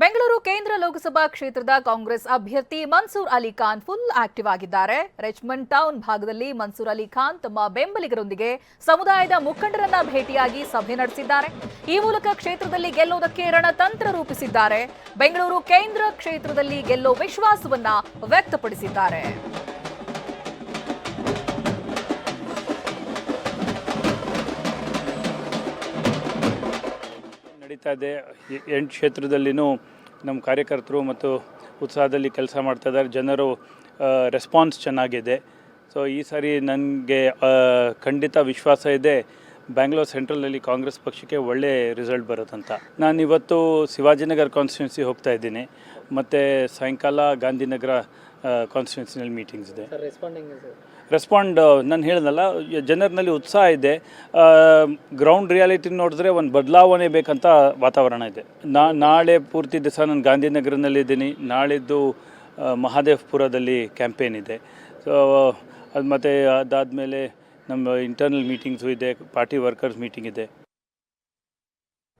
ಬೆಂಗಳೂರು ಕೇಂದ್ರ ಲೋಕಸಭಾ ಕ್ಷೇತ್ರದ ಕಾಂಗ್ರೆಸ್ ಅಭ್ಯರ್ಥಿ ಮನ್ಸೂರ್ ಅಲಿ ಖಾನ್ ಫುಲ್ ಆಕ್ಟಿವ್ ಆಗಿದ್ದಾರೆ. ರೆಚ್ಮಂಡ್ ಟೌನ್ ಭಾಗದಲ್ಲಿ ಮನ್ಸೂರ್ ಅಲಿ ಖಾನ್ ತಮ್ಮ ಬೆಂಬಲಿಗರೊಂದಿಗೆ ಸಮುದಾಯದ ಮುಖಂಡರನ್ನ ಭೇಟಿಯಾಗಿ ಸಭೆ ನಡೆಸಿದ್ದಾರೆ. ಈ ಮೂಲಕ ಕ್ಷೇತ್ರದಲ್ಲಿ ಗೆಲ್ಲುವುದಕ್ಕೆ ರಣತಂತ್ರ ರೂಪಿಸಿದ್ದಾರೆ. ಬೆಂಗಳೂರು ಕೇಂದ್ರ ಕ್ಷೇತ್ರದಲ್ಲಿ ಗೆಲ್ಲೋ ವಿಶ್ವಾಸವನ್ನ ವ್ಯಕ್ತಪಡಿಸಿದ್ದಾರೆ. ನಡೀತಾ ಇದೆ. ಎಂಟು ಕ್ಷೇತ್ರದಲ್ಲಿನೂ ನಮ್ಮ ಕಾರ್ಯಕರ್ತರು ಮತ್ತು ಉತ್ಸಾಹದಲ್ಲಿ ಕೆಲಸ ಮಾಡ್ತಾ ಇದ್ದಾರೆ. ಜನರು ರೆಸ್ಪಾನ್ಸ್ ಚೆನ್ನಾಗಿದೆ. ಸೊ ಈ ಸಾರಿ ನನಗೆ ಖಂಡಿತ ವಿಶ್ವಾಸ ಇದೆ. ಬ್ಯಾಂಗ್ಳೂರ್ ಸೆಂಟ್ರಲಲ್ಲಿ ಕಾಂಗ್ರೆಸ್ ಪಕ್ಷಕ್ಕೆ ಒಳ್ಳೆ ರಿಸಲ್ಟ್ ಬರುತ್ತಂತ. ನಾನು ಇವತ್ತು ಶಿವಾಜಿನಗರ್ ಕಾನ್ಸ್ಟಿಟ್ಯೂನ್ಸಿ ಹೋಗ್ತಾ ಇದ್ದೀನಿ. ಮತ್ತು ಸಾಯಂಕಾಲ ಗಾಂಧಿನಗರ ಕಾನ್ಸ್ಟಿಟ್ಯೂನ್ಸಿನಲ್ಲಿ ಮೀಟಿಂಗ್ಸ್ ಇದೆ. ರೆಸ್ಪಾಂಡ್ ನಾನು ಹೇಳಿದಲ್ಲ ಜನರಲ್ಲಿ ಉತ್ಸಾಹ ಇದೆ. ಗ್ರೌಂಡ್ ರಿಯಾಲಿಟಿ ನೋಡಿದ್ರೆ ಒಂದು ಬದಲಾವಣೆ ಬೇಕಂತ ವಾತಾವರಣ ಇದೆ. ನಾ ನಾಳೆ ಪೂರ್ತಿ ದಿವಸ ನಾನು ಗಾಂಧಿನಗರನಲ್ಲಿದ್ದೀನಿ ನಾಳಿದ್ದು ಮಹಾದೇವ್ಪುರದಲ್ಲಿ ಮಹಾದೇವಪುರದಲ್ಲಿ ಕ್ಯಾಂಪೇನ್ ಇದೆ. ಸೊ ಅದು ಮತ್ತು ಅದಾದಮೇಲೆ ನಮ್ಮ ಇಂಟರ್ನಲ್ ಮೀಟಿಂಗ್ಸು ಇದೆ ಪಾರ್ಟಿ ವರ್ಕರ್ಸ್ ಮೀಟಿಂಗ್ ಇದೆ.